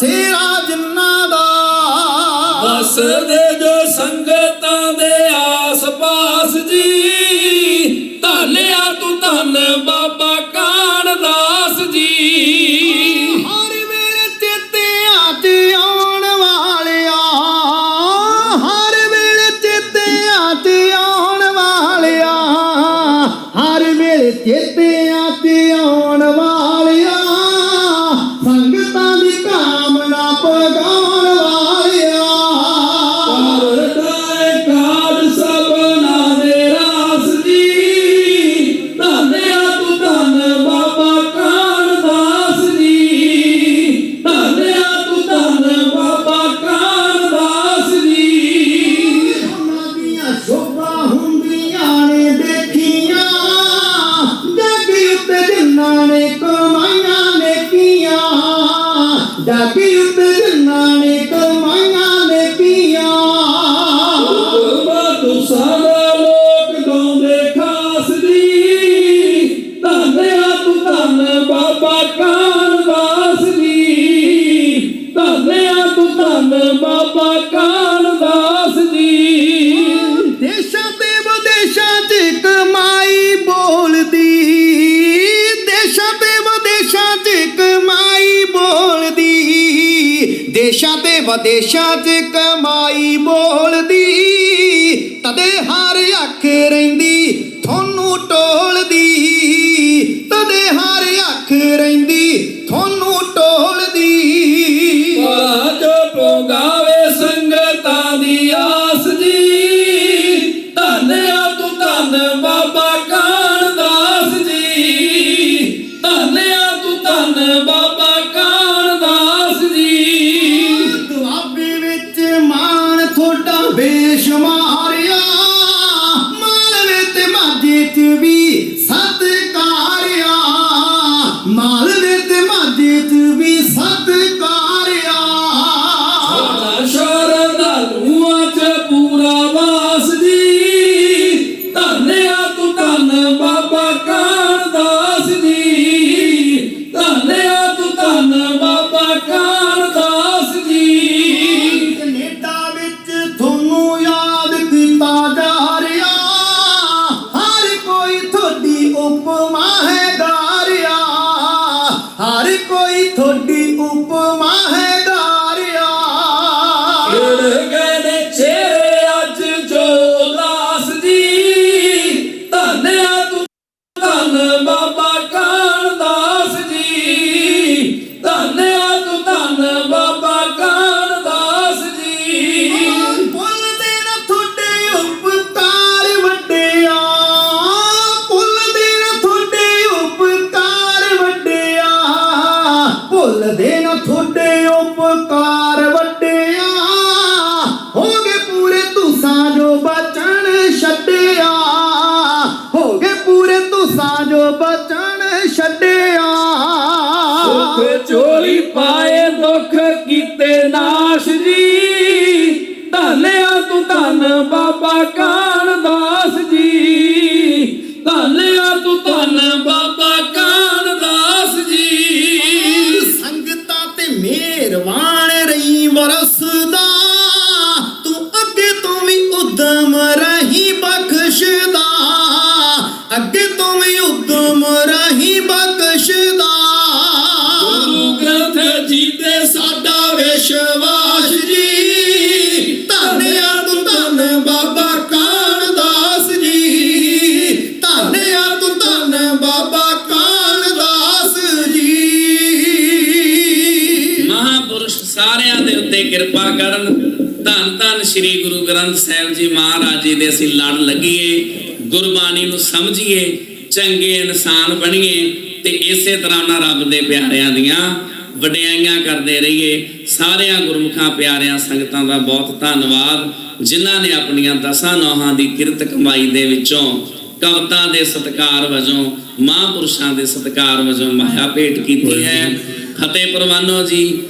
ਬਥੇਰਾ ਜਿੰਨਾ ਦਾ ਵਸਦੇ ਜੋ ਸੰਗਤਾਂ ਦੇ ਆਸ-ਪਾਸ ਜੀ ਧੰਨਿਆ ਤੂੰ ਧੰਨ ਬਾਬਾ ਕਾਣ ਦਾਸ ਜੀ। ਹਰ ਵੇਲੇ ਚੇਤੇ ਆਜ ਆਉਣ ਵਾਲਿਆ ਹਰ ਵੇਲੇ ਚੇਤੇ 'ਚ ਆਉਣ ਵਾਲਿਆ ਹਰ ਵੇਲੇ ਚੇਤੇ ਜੱਗ ਉੱਤੇ ਜਿਨ੍ਹਾਂ ਨੇ ਕਮਾਈਆਂ ਨੇਕੀਆਂ ਬਾਬਾ ਸਾਰਾ ਲੋਕ ਗਾਉਂਦੇ ਖਾਸ ਜੀ। ਧੰਨਿਆ ਤੂੰ ਧੰਨ ਬਾਬਾ ਕਾਨਦਾਸ ਜੀ। ਧੰਨਿਆ ਤੂੰ ਧੰਨ ਬਾਬਾ ਕਾਨਦਾਸ ਦੇਸ਼ਾਂ ਤੇ ਵਿਦੇਸ਼ਾਂ 'ਚ ਕਮਾਈ ਬੋਲਦੀ ਤਦੇ ਹਰ ਅੱਖ ਰਹਿੰਦੀ chamar. Son ਤੂੰ ਧੰਨ ਬਾਬਾ ਕਾਨਦਾਸ ਜੀ ਉੱਤੇ ਕਿਰਪਾ ਕਰਨ ਧੰਨ ਧੰਨ ਸ੍ਰੀ ਗੁਰੂ ਗ੍ਰੰਥ ਸਾਹਿਬ ਜੀ ਮਹਾਰਾਜ ਜੀ ਦੇ ਅਸੀਂ ਲੜ ਲੱਗੀਏ ਗੁਰਬਾਣੀ ਨੂੰ ਸਮਝੀਏ ਚੰਗੇ ਇਨਸਾਨ ਬਣੀਏ ਤੇ ਇਸੇ ਤਰ੍ਹਾਂ ਉਹਨਾਂ ਰੱਬ ਦੇ ਪਿਆਰਿਆਂ ਦੀਆਂ ਵਡਿਆਈਆਂ ਕਰਦੇ ਰਹੀਏ। ਸਾਰਿਆਂ ਗੁਰਮੁਖਾਂ ਪਿਆਰਿਆਂ ਸੰਗਤਾਂ ਦਾ ਬਹੁਤ ਧੰਨਵਾਦ ਜਿਨ੍ਹਾਂ ਨੇ ਆਪਣੀਆਂ ਦਸਾਂ ਨੌਹਾਂ ਦੀ ਕਿਰਤ ਕਮਾਈ ਦੇ ਵਿੱਚੋਂ ਕਵਤਾ ਦੇ ਸਤਕਾਰ ਵਜੋਂ ਮਹਾਂਪੁਰਸ਼ਾਂ ਦੇ ਸਤਕਾਰ ਵਜੋਂ ਮਾਇਆ ਭੇਟ ਕੀਤੀ ਹੈ। ਫਤਿਹ। ਪ੍ਰਵਾਨੋ ਜੀ